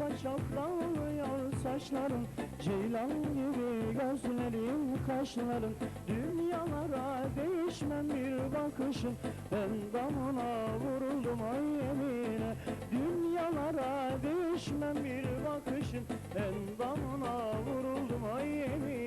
saçak dağılıyor saçların Ceylan gibi gözlerin kaşların Dünyalara değişmem bir bakışın Endamına vuruldum ay yemine Dünyalara değişmem bir bakışın Endamına vuruldum ay yemine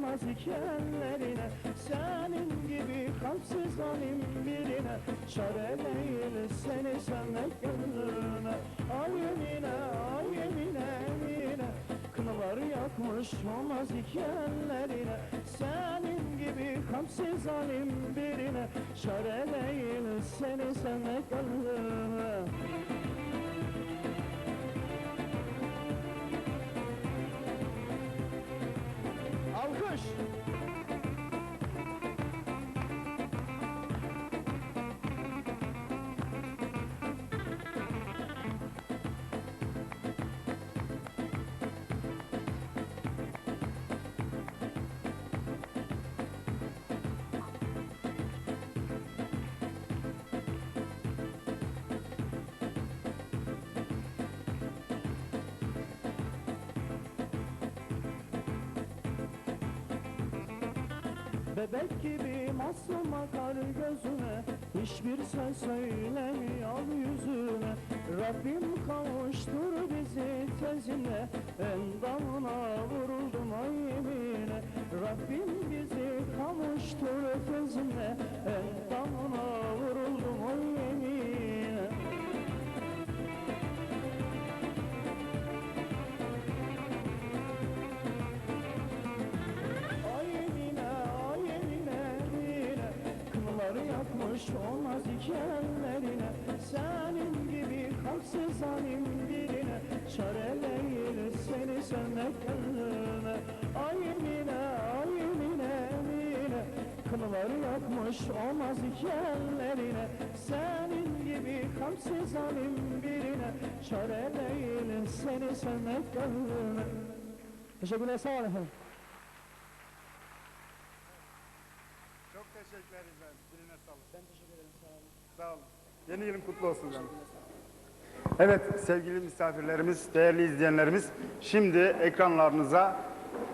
nazik ellerine Senin gibi kalpsiz zalim birine Çare değil seni sevmek gönlüme Ay Emine, ay Emine, Emine Kınaları yakmış o nazik ellerine Senin gibi kalpsiz zalim birine Çare değil seni sevmek gönlüme Bebek gibi masum akar gözüne Hiçbir söz söylemiyor yüzüne. Rabbim kavuştur bizi tezine Endamına vuruldum ay yemine Rabbim bizi kavuştur tezine Endamına yakmış o nazik ellerine. Senin gibi kalpsiz zalim birine. Çare değil seni sevmek gönlüme Ay Emine, ay Emine, Emine. Kınaları yakmış o nazik ellerine. Senin gibi kalpsiz zalim birine. Çare değil seni sevmek gönlüme Teşekkürler, sağ olun efendim. Teşekkür ederim ben. Diline sağlık. Ben teşekkür ederim, sağ olun. Sağ olun. Yeni yılın kutlu olsun canım. Evet sevgili misafirlerimiz, değerli izleyenlerimiz şimdi ekranlarınıza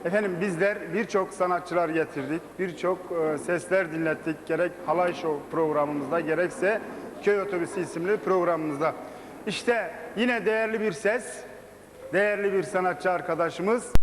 efendim bizler birçok sanatçılar getirdik. Birçok e, sesler dinlettik. Gerek Halay Show programımızda gerekse Köy Otobüsü isimli programımızda. İşte yine değerli bir ses, değerli bir sanatçı arkadaşımız